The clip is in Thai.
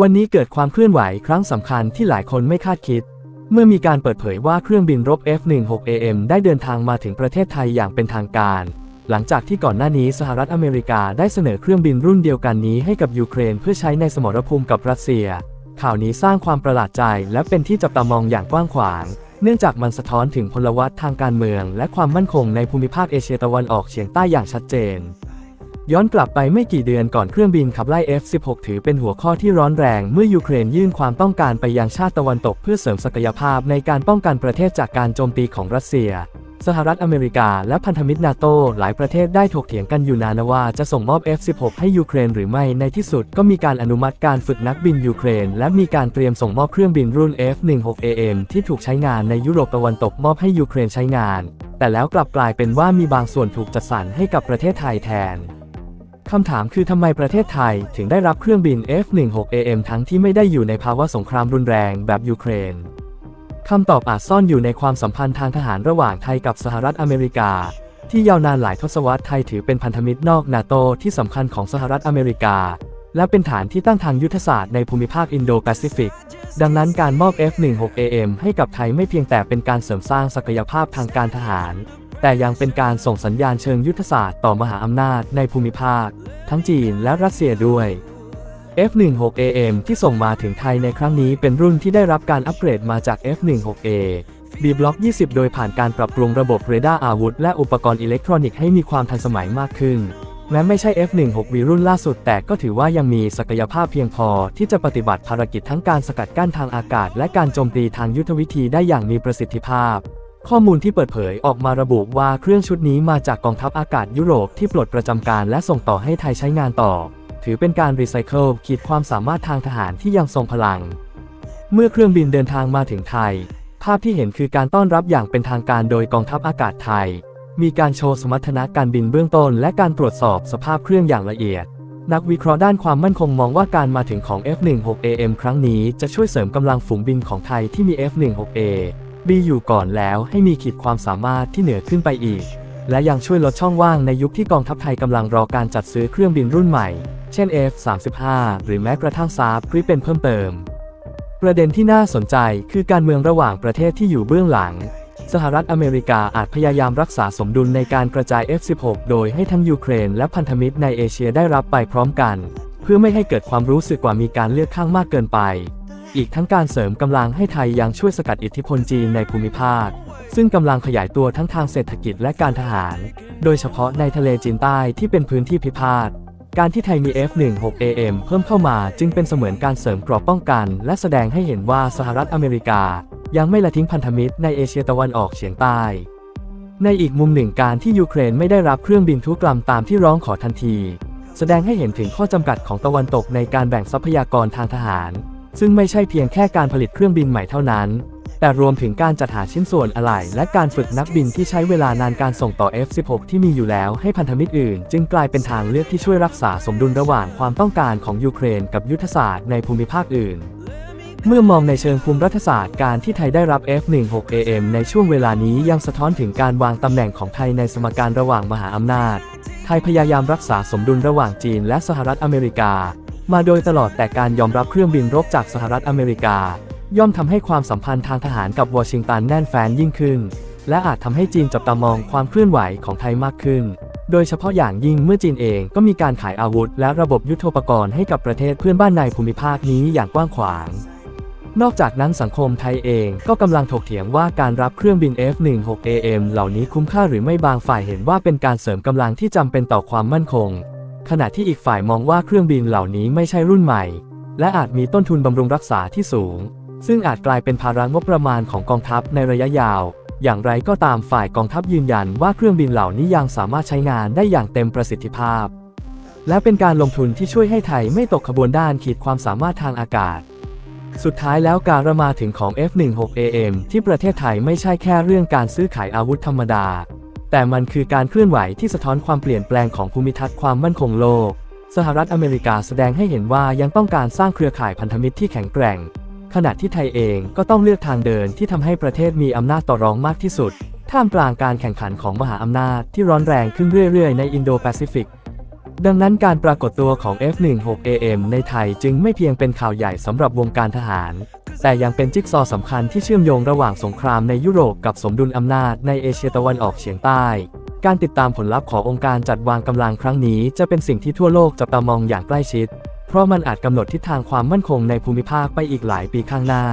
วันนี้เกิดความเคลื่อนไหวครั้งสำคัญที่หลายคนไม่คาดคิด เมื่อมีการเปิดเผยว่าเครื่องบินรบ F-16AM ได้เดินทางมาถึงประเทศไทยอย่างเป็นทางการ หลังจากที่ก่อนหน้านี้สหรัฐอเมริกาได้เสนอเครื่องบินรุ่นเดียวกันนี้ให้กับยูเครนเพื่อใช้ในสมรภูมิกับรัสเซีย ข่าวนี้สร้างความประหลาดใจและเป็นที่จับตามองอย่างกว้างขวาง เนื่องจากมันสะท้อนถึงพลวัตทางการเมือง และความมั่นคงในภูมิภาคเอเชียตะวันออกเฉียงใต้อย่างชัดเจน ย้อนกลับไปไม่กี่เดือนก่อนเครื่องบินขับไล่ F-16 ถือเป็นหัวข้อที่ร้อนแรงเมื่อยูเครนยื่นความต้องการไปยังชาติตะวันตกเพื่อเสริมศักยภาพในการป้องกันประเทศจากการโจมตีของรัสเซีย สหรัฐอเมริกาและพันธมิตรนาโตหลายประเทศได้ถกเถียงกันอยู่นานว่าจะส่งมอบ F-16 ให้ยูเครนหรือไม่ในที่สุดก็มีการอนุมัติการฝึกนักบินยูเครน และมีการเตรียมส่งมอบเครื่องบินรุ่น F-16AM ที่ถูกใช้งานในยุโรปตะวันตกมอบให้ยูเครนใช้งาน แต่แล้วกลับกลายเป็นว่ามีบางส่วนถูกจัดสรรให้กับประเทศไทยแทน คำถามคือทำไมประเทศไทยถึงได้รับเครื่องบิน F-16AM ทั้งที่ไม่ได้อยู่ในภาวะสงครามรุนแรงแบบยูเครนคำตอบอาจซ่อนอยู่ในความสัมพันธ์ทางทหารระหว่างไทยกับสหรัฐอเมริกา ที่ยาวนานหลายทศวรรษไทยถือเป็นพันธมิตรนอกนาโตที่สำคัญของสหรัฐอเมริกา และเป็นฐานที่ตั้งทางยุทธศาสตร์ในภูมิภาคอินโดแปซิฟิก ดังนั้นการมอบ F-16AM ให้กับไทยไม่เพียงแต่เป็นการเสริมสร้างศักยภาพทางการทหาร แต่ยังเป็นการส่งสัญญาณเชิงยุทธศาสตร์ต่อมหาอำนาจในภูมิภาค ทั้งจีนและรัสเซียด้วย F-16AM ที่ส่งมาถึงไทยในครั้งนี้เป็นรุ่นที่ได้รับการอัปเกรดมาจาก F-16A B Block 20 โดยผ่านการปรับปรุงระบบเรดาร์อาวุธ และอุปกรณ์อิเล็กทรอนิกส์ให้มีความทันสมัยมากขึ้น แม้ไม่ใช่ F-16V รุ่นล่าสุด แต่ก็ถือว่ายังมีศักยภาพเพียงพอที่จะปฏิบัติภารกิจทั้งการสกัดกั้นทางอากาศ และการโจมตีทางยุทธวิธีได้อย่างมีประสิทธิภาพ ข้อมูลที่เปิดเผยออกมาระบุว่าเครื่องชุดนี้มาจากกองทัพอากาศยุโรปที่ปลดประจำการและส่งต่อให้ไทยใช้งานต่อ ถือเป็นการรีไซเคิลขีดความสามารถทางทหารที่ยังทรงพลัง เมื่อเครื่องบินเดินทางมาถึงไทย ภาพที่เห็นคือการต้อนรับอย่างเป็นทางการโดยกองทัพอากาศไทย มีการโชว์สมรรถนะการบินเบื้องต้น และการตรวจสอบสภาพเครื่องอย่างละเอียด นักวิเคราะห์ด้านความมั่นคงมองว่าการมาถึงของ F-16AM ครั้งนี้จะช่วยเสริมกำลังฝูงบินของไทยที่มี F-16A B อยู่ก่อนแล้วให้มีขีดความสามารถที่เหนือขึ้นไปอีก และยังช่วยลดช่องว่างในยุคที่กองทัพไทยกำลังรอการจัดซื้อเครื่องบินรุ่นใหม่ เช่น F-35 หรือแม้กระทั่งซาร์ปริเป็นเพิ่มเติม ประเด็นที่น่าสนใจคือการเมืองระหว่างประเทศที่อยู่เบื้องหลัง สหรัฐอเมริกาอาจพยายามรักษาสมดุลในการกระจาย F-16 โดยให้ทั้งยูเครนและพันธมิตรในเอเชียได้รับไปพร้อมกัน เพื่อไม่ให้เกิดความรู้สึกว่ามีการเลือกข้างมากเกินไป อีกทั้งการเสริมกำลังให้ไทยยังช่วยสกัดอิทธิพลจีนในภูมิภาค ซึ่งกำลังขยายตัวทั้งทางเศรษฐกิจและการทหาร โดยเฉพาะในทะเลจีนใต้ที่เป็นพื้นที่พิพาทการที่ไทยมี F-16AM เพิ่มเข้ามาจึงเป็นเสมือนการเสริมเกราะป้องกัน และแสดงให้เห็นว่าสหรัฐอเมริกา ยังไม่ละทิ้งพันธมิตรในเอเชียตะวันออกเฉียงใต้ ในอีกมุมหนึ่งการที่ยูเครนไม่ได้รับเครื่องบินทุกลำตามที่ร้องขอทันที แสดงให้เห็นถึงข้อจำกัดของตะวันตกในการแบ่งทรัพยากรทางทหาร ซึ่งไม่ใช่เพียงแค่การผลิตเครื่องบินใหม่เท่านั้น แต่รวมถึงการจัดหาชิ้นส่วนอะไหล่และการฝึกนักบินที่ใช้เวลานานการส่งต่อ F-16 ที่มีอยู่แล้วให้พันธมิตรอื่น จึงกลายเป็นทางเลือกที่ช่วยรักษาสมดุลระหว่างความต้องการของยูเครนกับยุทธศาสตร์ในภูมิภาคอื่นเมื่อมองในเชิงภูมิรัฐศาสตร์การที่ไทยได้รับ F-16AM ในช่วงเวลานี้ยังสะท้อนถึงการวางตำแหน่งของไทยในสมการระหว่างมหาอำนาจ ไทยพยายามรักษาสมดุลระหว่างจีนและสหรัฐอเมริกา มาโดยตลอดแต่การยอมรับเครื่องบินรบจากสหรัฐอเมริกา ย่อมทำให้ความสัมพันธ์ทางทหารกับวอชิงตันแน่นแฟ้นยิ่งขึ้น และอาจทำให้จีนจับตามองความเคลื่อนไหวของไทยมากขึ้น โดยเฉพาะอย่างยิ่งเมื่อจีนเองก็มีการขายอาวุธ และระบบยุทโธปกรณ์ให้กับประเทศเพื่อนบ้านในภูมิภาคนี้อย่างกว้างขวาง นอกจากนั้นสังคมไทยเองก็กำลังถกเถียงว่าการรับเครื่องบิน F-16AM เหล่านี้คุ้มค่าหรือไม่บางฝ่ายเห็นว่าเป็นการเสริมกำลังที่จำเป็นต่อความมั่นคง ขณะที่อีกฝ่ายมองว่าเครื่องบินเหล่านี้ไม่ใช่รุ่นใหม่ และอาจมีต้นทุนบำรุงรักษาที่สูง ซึ่งอาจกลายเป็นภาระงบประมาณของกองทัพในระยะยาว อย่างไรก็ตามฝ่ายกองทัพยืนยันว่าเครื่องบินเหล่านี้ยังสามารถใช้งานได้อย่างเต็มประสิทธิภาพ และเป็นการลงทุนที่ช่วยให้ไทยไม่ตกขบวนด้านขีดความสามารถทางอากาศ สุดท้ายแล้วการระมาถึงของ F-16AM ที่ประเทศไทยไม่ใช่แค่เรื่องการซื้อขายอาวุธธรรมดา แต่มันคือการเคลื่อนไหวที่สะท้อนความเปลี่ยนแปลงของภูมิทัศน์ความมั่นคงโลก สหรัฐอเมริกาแสดงให้เห็นว่ายังต้องการสร้างเครือข่ายพันธมิตรที่แข็งแกร่ง ขณะที่ไทยเองก็ต้องเลือกทางเดินที่ทำให้ประเทศมีอำนาจต่อรองมากที่สุด ท่ามกลางการแข่งขันของมหาอำนาจที่ร้อนแรงขึ้นเรื่อยๆ ในอินโดแปซิฟิกดังนั้นการปรากฏตัวของ F16AM ในไทยจึงไม่เพียงเป็นข่าวใหญ่สำหรับวงการทหาร แต่ยังเป็นจิ๊กซอสำคัญที่เชื่อมโยงระหว่างสงครามในยุโรปกับสมดุลอำนาจในเอเชียตะวันออกเฉียงใต้ การติดตามผลลัพธ์ขององค์การจัดวางกำลังครั้งนี้จะเป็นสิ่งที่ทั่วโลกจับตามองอย่างใกล้ชิด เพราะมันอาจกำหนดทิศทางความมั่นคงในภูมิภาคไปอีกหลายปีข้างหน้า